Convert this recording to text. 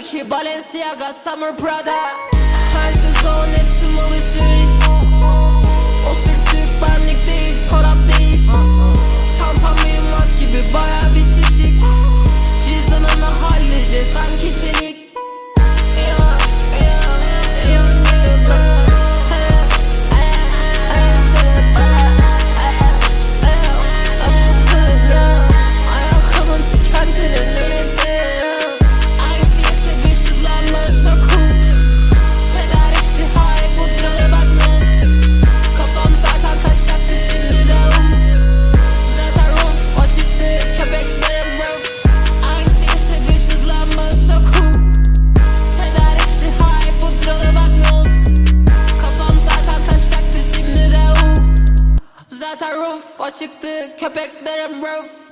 Keep ki Balenciaga Summer Prada Her sezon Çatı roof, o köpeklerim roof.